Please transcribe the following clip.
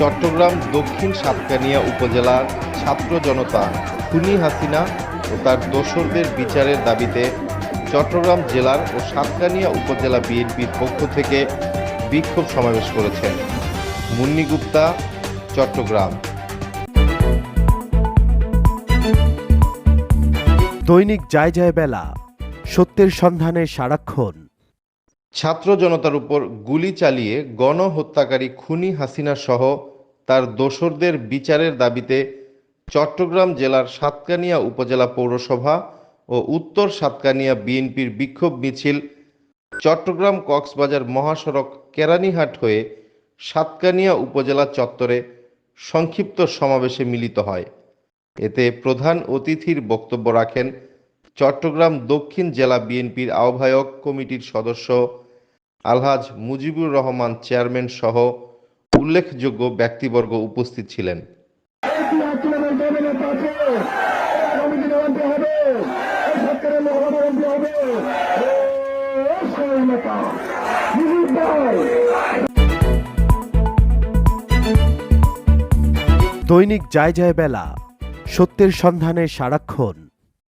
চট্টগ্রাম দক্ষিণ সাতকানিয়া উপজেলার ছাত্র জনতা খুনি হাসিনা ও তার দোসরদের বিচারের দাবিতে চট্টগ্রাম জেলার ও সাতকানিয়া উপজেলা বিএনপির পক্ষ থেকে বিক্ষোভ সমাবেশ করেছেন। মুন্নি গুপ্তা, চট্টগ্রাম। দৈনিক যায় যায় বেলা, সত্যের সন্ধানে সারাক্ষণ। ছাত্র জনতার উপর গুলি চালিয়ে গণহত্যাকারী খুনি হাসিনা সহ তার দোসরদের বিচারের দাবিতে চট্টগ্রাম জেলার সাতকানিয়া উপজেলা পৌরসভা ও উত্তর সাতকানিয়া বিএনপির বিক্ষোভ মিছিল চট্টগ্রাম কক্সবাজার মহাসড়ক কেরানীহাট হয়ে সাতকানিয়া উপজেলা চত্বরে সংক্ষিপ্ত সমাবেশে মিলিত হয়। এতে প্রধান অতিথির বক্তব্য রাখেন চট্টগ্রাম দক্ষিণ জেলা বিএনপির আহ্বায়ক কমিটির সদস্য আলহাজ মুজিবুর রহমান চেয়ারম্যান সহ উল্লেখযোগ্য ব্যক্তিবর্গ উপস্থিত ছিলেন। দৈনিক যায় যায় বেলা, সত্যের সন্ধানে সারাক্ষণ।